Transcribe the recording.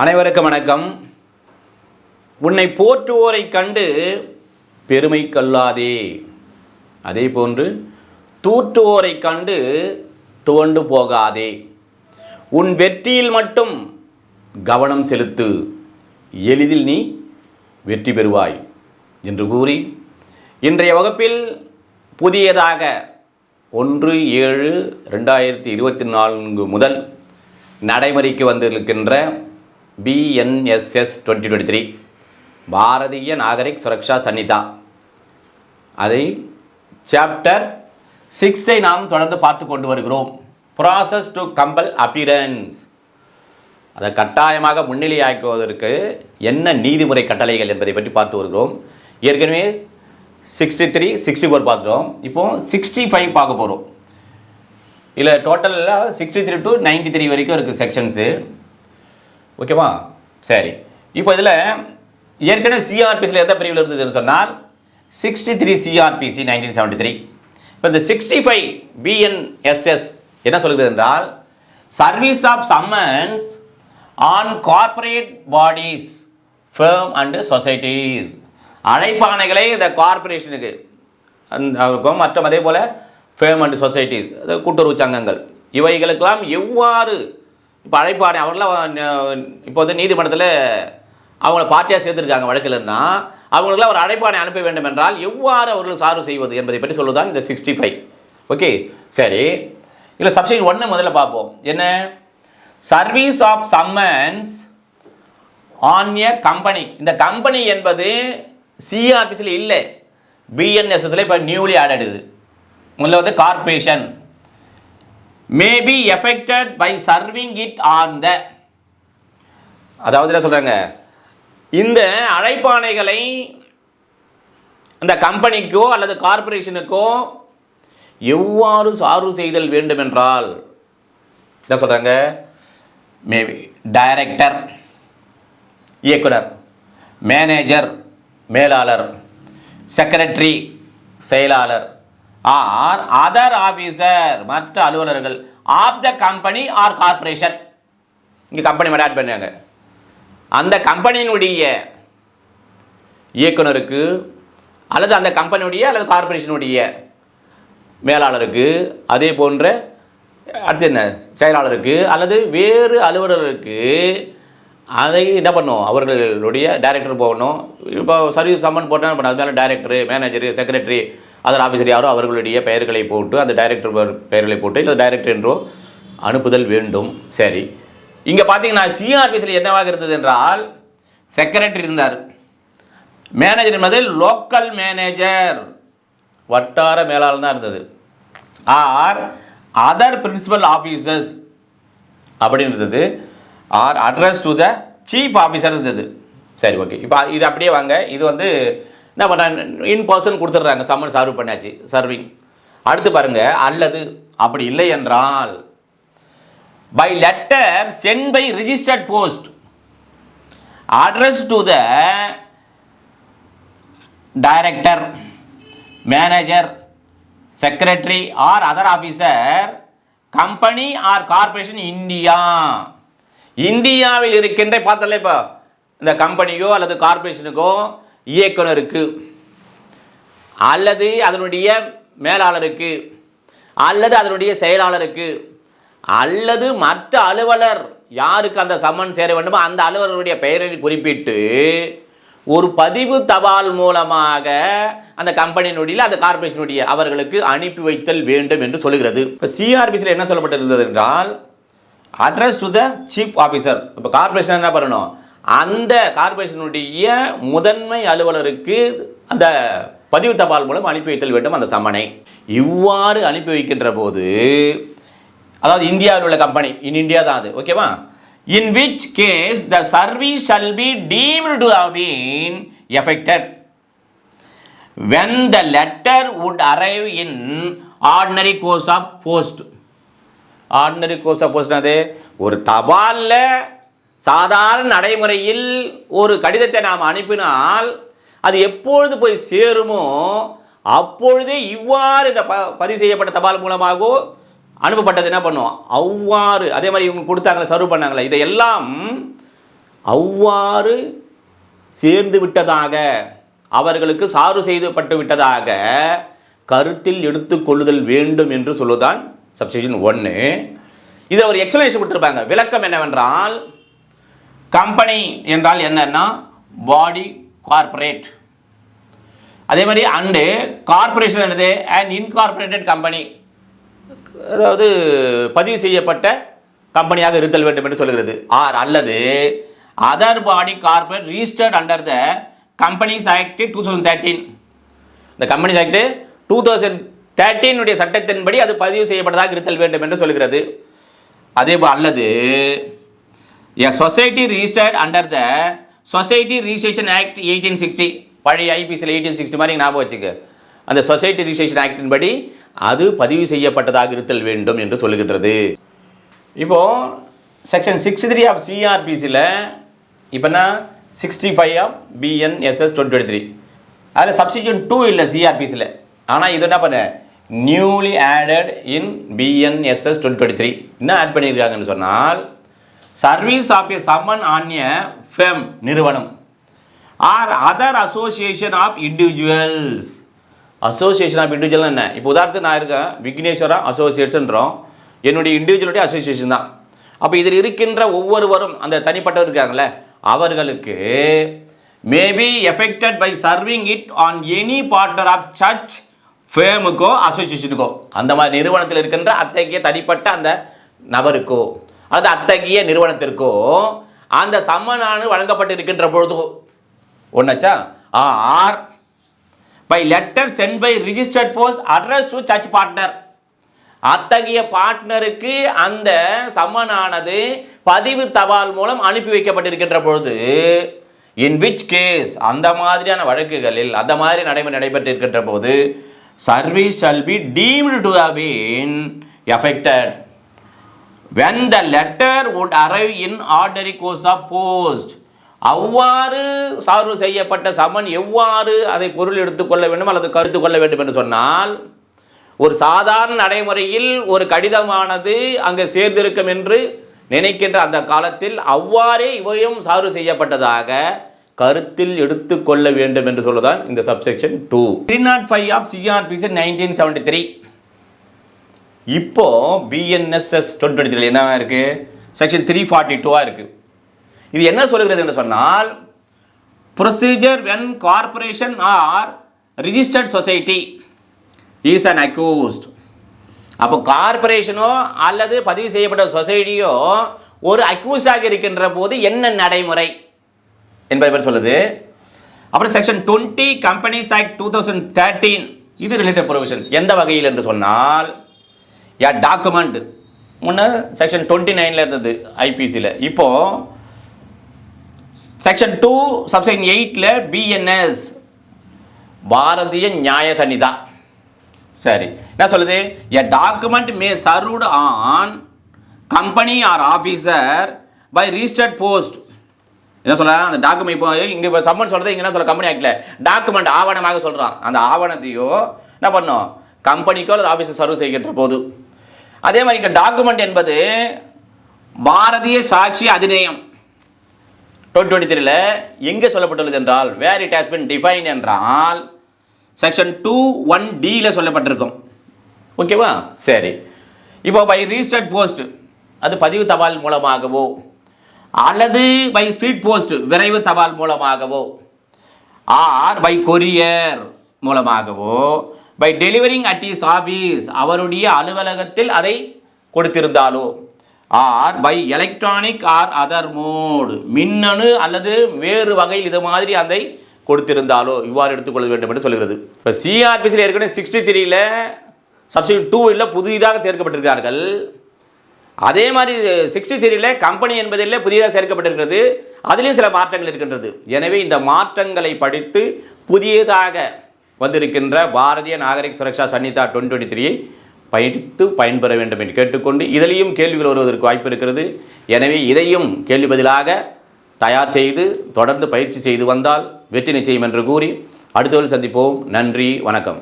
அனைவருக்கும் வணக்கம். உன்னை போற்றுவோரை கண்டு பெருமை கொள்ளாதே அதே போன்று தூற்றுவோரை கண்டு துவண்டு போகாதே. உன் வெற்றியில் மட்டும் கவனம் செலுத்து. எளிதில் நீ வெற்றி பெறுவாய் என்று கூறி இன்றைய வகுப்பில் புதியதாக ஒன்று ஏழு ரெண்டாயிரத்தி இருபத்தி நான்கு முதல் நடைமுறைக்கு வந்திருக்கின்ற BNSS twenty twenty three Bharatiya Nagarik Suraksha Sanhita. அதை சாப்டர் சிக்ஸை நாம் தொடர்ந்து பார்த்து கொண்டு வருகிறோம். ப்ராசஸ் டு கம்பல் அப்பியரன்ஸ் அதை கட்டாயமாக முன்னிலையாக்குவதற்கு என்ன நீதிமுறை கட்டளைகள் என்பதை பற்றி பார்த்து வருகிறோம். ஏற்கனவே சிக்ஸ்டி த்ரீ சிக்ஸ்டி ஃபோர் பார்த்துட்டோம். இப்போ சிக்ஸ்டி ஃபைவ் பார்க்க போகிறோம் இதில் டோட்டலாக sixty three to ninety three வரைக்கும் இருக்குது செக்ஷன்ஸு ஓகேவா? சரி. இப்போ இதில் ஏற்கனவே சிஆர்பிசியில் எந்த பிரிவில் இருந்ததுன்னு சொன்னால் sixty three CrPC nineteen seventy three இப்போ இந்த சிக்ஸ்டி ஃபைவ் பிஎன்எஸ்எஸ் என்ன சொல்கிறது என்றால் service of summons on corporate bodies firm and societies அழைப்பானைகளை இந்த கார்ப்பரேஷனுக்கு அந்த இருக்கும் மற்றும் அதே போல் ஃபேம் அண்டு சொசைட்டிஸ் அதாவது கூட்டுறவு சங்கங்கள். இவைகளுக்கெல்லாம் எவ்வாறு இப்போ அழைப்பாணை அவங்களாம் இப்போ வந்து நீதிமன்றத்தில் அவங்கள பார்ட்டியாக சேர்த்துருக்காங்க வழக்கில்னா அவங்களுக்குலாம் ஒரு அழைப்பாணை அனுப்ப வேண்டும் என்றால் எவ்வாறு அவர்கள் சார்பு செய்வது என்பதை பற்றி சொல்லுதான் இந்த சிக்ஸ்டி ஃபைவ் ஓகே சரி. இல்லை சப்ஷன் ஒன்று முதல்ல பார்ப்போம். என்ன? Service of summons on a company இந்த கம்பெனி என்பது சிஆர்பிஸில் இல்லை. பிஎன்எஸ்எஸ்ல இப்போ நியூலி ஆட் இது. முதல்ல வந்து corporation may be effected by serving it on the அதாவது என்ன சொல்கிறாங்க இந்த அழைப்பாணைகளை இந்த கம்பெனிக்கோ அல்லது கார்பரேஷனுக்கோ எவ்வாறு சார்பு செய்தல் வேண்டும் என்றால் என்ன சொல்கிறாங்க மேபி டைரக்டர் இயக்குனர் மேனேஜர் மேலாளர் செக்ரட்டரி செயலாளர் ஆர் அதர் ஆஃபீஸர் மற்ற அலுவலர்கள் of the company or corporation இங்கே கம்பெனி மட்டும் ஆட் பண்ணாங்க அந்த கம்பெனியினுடைய இயக்குனருக்கு அல்லது அந்த கம்பெனியுடைய அல்லது கார்பரேஷனுடைய மேலாளருக்கு அதே போன்ற அடுத்து என்ன? செயலாளருக்கு அல்லது வேறு அலுவலருக்கு அதை என்ன பண்ணும்? அவர்களுடைய டைரக்டர் போகணும். இப்போ சர்வீஸ் சம்மன் போட்டால் என்ன பண்ணும் அது மேலே டைரக்டரு மேனேஜரு செக்ரட்டரி அதன் ஆஃபீஸர் யாரோ அவர்களுடைய பெயர்களை போட்டு அந்த டைரக்டர் பெயர்களை போட்டு இல்லை டைரக்டர் என்றோ அனுப்புதல் வேண்டும். சரி. இங்கே பார்த்தீங்கன்னா சிஆர்பிஸில் என்னவாக இருந்தது என்றால் செக்ரட்டரி இருந்தார். மேனேஜர் என்பது லோக்கல் மேனேஜர் வட்டார மேலாளர் தான் இருந்தது. ஆர் அதர் பிரின்சிபல் ஆஃபீஸர்ஸ் அப்படின்னு இருந்தது. Or address to the chief officer இருந்தது. சரி ஓகே இப்போ இது அப்படியே வாங்க. இது வந்து என்ன பண்ணுறாங்க இன் பர்சன் கொடுத்துட்றாங்க சம்மன் சர்வ் பண்ணியாச்சு சர்விங் அடுத்து பாருங்க அல்லது அப்படி இல்லை என்றால் by letter sent by registered post address to the director manager secretary or other officer company or corporation India இந்தியாவில் இருக்கின்ற பார்த்தல இப்போ இந்த கம்பெனிக்கோ அல்லது கார்பரேஷனுக்கோ இயக்குனருக்கு அல்லது அதனுடைய மேலாளருக்கு அல்லது அதனுடைய செயலாளருக்கு அல்லது மற்ற அலுவலர் யாருக்கு அந்த சம்மன் சேர வேண்டுமோ அந்த அலுவலருடைய பெயரை குறிப்பிட்டு ஒரு பதிவு தபால் மூலமாக அந்த கம்பெனியினுடைய அந்த கார்பரேஷனுடைய அவர்களுக்கு அனுப்பி வைத்தல் வேண்டும் என்று சொல்லுகிறது. இப்போ சிஆர்பிசியில் என்ன சொல்லப்பட்டிருந்தது என்றால் address to the chief officer இப்போ கார்பரேஷன் என்ன பண்ணணும்? அந்த கார்பரேஷனுடைய முதன்மை அலுவலருக்கு அந்த பதிவு தபால் மூலம் அனுப்பி வைத்தல் வேண்டும் அந்த சம்மனை இவ்வாறு அனுப்பி வைக்கின்ற போது அதாவது இந்தியாவில் உள்ள கம்பெனி இன் இந்தியா தான் அது ஓகேவா in which case the service shall be deemed to have been effected when the letter would arrive in ordinary course of post ordinary course of post அது ஒரு தபாலில் சாதாரண நடைமுறையில் ஒரு கடிதத்தை நாம் அனுப்பினால் அது எப்பொழுது போய் சேருமோ அப்பொழுதே இவ்வாறு இந்த ப பதிவு செய்யப்பட்ட தபால் மூலமாகவோ அனுப்பப்பட்டது என்ன பண்ணுவோம் அவ்வாறு அதே மாதிரி இவங்க கொடுத்தாங்களே சர்வ் பண்ணாங்களே இதையெல்லாம் அவ்வாறு சேர்ந்து விட்டதாக அவர்களுக்கு சாறு செய்துபட்டு விட்டதாக கருத்தில் எடுத்துக்கொள்ளுதல் வேண்டும் என்று சொல்லுதான் சப்ஸ்டிஷன் ஒன்று இதை ஒரு எக்ஸ்பிளனேஷன் கொடுத்துருப்பாங்க. விளக்கம் என்னவென்றால் கம்பெனி என்றால் என்னன்னா பாடி கார்ப்பரேட். அதே மாதிரி அண்டு கார்ப்பரேஷன் என்னது? அண்ட் இன்கார்பரேட்டட் கம்பெனி அதாவது பதிவு செய்யப்பட்ட கம்பெனியாக இருத்தல் வேண்டும் என்று சொல்கிறது. ஆர் அல்லது other body corporate registered under the companies act two thousand thirteen இந்த கம்பெனிஸ் ஆக்ட் டூ தௌசண்ட் தேர்ட்டீனுடைய சட்டத்தின்படி அது பதிவு செய்யப்பட்டதாக இருத்தல் வேண்டும் என்று சொல்கிறது. அதே போல் அல்லது a society registered under the society registration act eighteen sixty பழைய ஐபிசியில் எயிட்டீன் சிக்ஸ்டி மாதிரி ஞாபகம் வச்சுக்க. அந்த சொசைட்டி ரிஜிஸ்ட்ரேஷன் ஆக்டின் படி அது பதிவு செய்யப்பட்டதாக இருத்தல் வேண்டும் என்று சொல்லுகின்றது. இப்போது செக்ஷன் சிக்ஸ்டி த்ரீ ஆஃப் சிஆர்பிசியில் இப்போனா sixty five of BNSS twenty three அதில் சப்ஸ்டியூஷன் டூ இல்லை சிஆர்பிசியில் ஆனால் இது என்ன பண்ண? Newly added in BNSS twenty three என்ன ஆட் பண்ணியிருக்காங்கன்னு சொன்னால் service of a summon on a firm நிறுவனம். Or other association of individuals. Association of individual என்ன? இப்போ உதாரணத்துக்கு நான் இருக்கேன். விக்னேஸ்வரா அசோசியேட்ஸ்ன்றோம் என்னுடைய இண்டிவிஜுவலுடைய அசோசியேஷன் தான். அப்போ இதில் இருக்கின்ற ஒவ்வொருவரும் அந்த தனிப்பட்டவர் இருக்காங்களே அவர்களுக்கு maybe effected by serving it on any partner of search ஃபேமுக்கோ அசோசியேஷனுக்கோ அந்த மாதிரி நிறுவனத்தில் இருக்கின்ற அத்தகைய தனிப்பட்ட அந்த நபருக்கோ. அது அத்தகைய நிறுவனத்திற்கோ அந்த சம்மனானது வழங்கப்பட்டிருக்கின்ற பொழுதோ ஒன்றாச்சா or by letter sent by registered post address to search partner அத்தகைய பார்ட்னருக்கு அந்த சம்மனானது பதிவு தபால் மூலம் அனுப்பி வைக்கப்பட்டிருக்கின்ற பொழுது இன் விச் கேஸ் அந்த மாதிரியான வழக்குகளில் அந்த மாதிரி நடைமுறை நடைபெற்றிருக்கின்ற போது service shall be deemed to have been effected when the letter would arrive in ordinary course of post அவ்வாறு சார்வு செய்யப்பட்ட சமன் எவ்வாறு அதை பொருள் எடுத்துக்கொள்ள வேண்டும் அல்லது கருத்து கொள்ள வேண்டும் என்று சொன்னால் ஒரு சாதாரண நடைமுறையில் ஒரு கடிதமானது அங்கே சேர்ந்திருக்கும் என்று நினைக்கின்ற அந்த காலத்தில் அவ்வாறே இவையும் சார்வு செய்யப்பட்டதாக கருத்தில் எடுத்துக்கொள்ள வேண்டும் என்று சொல்லுதான் இந்த subsection two three not five of CrPC nineteen seventy three இப்போ பிஎன்எஸ்எஸ் டுவெண்ட்டி த்ரீ என்னவா இருக்கு? செக்ஷன் த்ரீ ஃபார்ட்டி டூவாக இருக்கு. இது என்ன சொல்லுகிறது என்று சொன்னால் procedure when corporation or registered society is an accused அப்போ கார்பரேஷனோ அல்லது பதிவு செய்யப்பட்ட சொசைட்டியோ ஒரு அக்யூஸ்டாக இருக்கின்ற போது என்ன நடைமுறை என்பதை பேர் சொல்லுது. அப்புறம் section twenty companies act two thousand thirteen இது ரிலேட்டட் ப்ரொவிஷன் எந்த வகையில் என்று சொன்னால் யா டாக்குமெண்ட் முன்னே செக்ஷன் டுவெண்ட்டி நைனில் இருந்தது ஐபிசியில் இப்போது செக்ஷன் டூ சப்செக்ஷன் எயிட்டில் பிஎன்எஸ் பாரதிய நியாய சன்னிதா. சரி. என்ன சொல்லுது? A document may served on company or officer by registered post என்ன சொல்ல அந்த டாக்குமெண்ட் இப்போ இங்கே இப்போ சம்மன் சொல்கிறது இங்கே என்ன சொல்ல கம்பெனி ஆக்டில் டாக்குமெண்ட் ஆவணமாக சொல்கிறான் அந்த ஆவணத்தையோ என்ன பண்ணும்? கம்பெனிக்கோ அல்லது ஆஃபீஸர் சர்வ் செய்கின்ற போது. அதே மாதிரி இங்கே டாக்குமெண்ட் என்பது பாரதிய சாட்சி அதிநேயம். டுவெண்ட்டி டுவெண்ட்டி த்ரீல எங்கே சொல்லப்பட்டுள்ளது என்றால் where it has been define என்றால் செக்ஷன் டூ ஒன் டியில் சொல்லப்பட்டிருக்கும். ஓகேவா சரி. இப்போ பை ரீஸ்டர்ட் போஸ்ட் அது பதிவு தபால் மூலமாகவோ அல்லது பை ஸ்பீட் போஸ்ட் விரைவு தபால் மூலமாகவோ ஆர் பை கொரியர் மூலமாகவோ by delivering at his office அவருடைய அலுவலகத்தில் அதை கொடுத்திருந்தாலோ? Or by electronic or other mode மின்னணு அல்லது வேறு வகையில் இது மாதிரி அதை கொடுத்திருந்தாலோ? இவ்வாறு எடுத்துக்கொள்ள வேண்டும் என்று சொல்கிறது. இப்போ சிஆர்பிசியில் ஏற்கனவே சிக்ஸ்டி த்ரீயில் சப்சிடி டூ இல்லை புதிதாக சேர்க்கப்பட்டிருக்கிறார்கள். அதே மாதிரி சிக்ஸ்டி த்ரீயில் கம்பெனி என்பதில் புதிதாக சேர்க்கப்பட்டிருக்கிறது. அதிலையும் சில மாற்றங்கள் இருக்கின்றது. எனவே இந்த மாற்றங்களை படித்து புதியதாக வந்திருக்கின்ற பாரதிய நாகரிக் சுரக்ஷா சன்னிதா டுவெண்ட்டி டுவெண்ட்டி த்ரீயை படித்து பயன்பெற வேண்டும் என்று கேட்டுக்கொண்டு இதிலையும் கேள்விகள் வருவதற்கு வாய்ப்பு இருக்கிறது. எனவே இதையும் கேள்வி பதிலாக தயார் செய்து தொடர்ந்து பயிற்சி செய்து வந்தால் வெற்றி நிச்சயம் என்று கூறி அடுத்தவர்கள் சந்திப்போம். நன்றி வணக்கம்.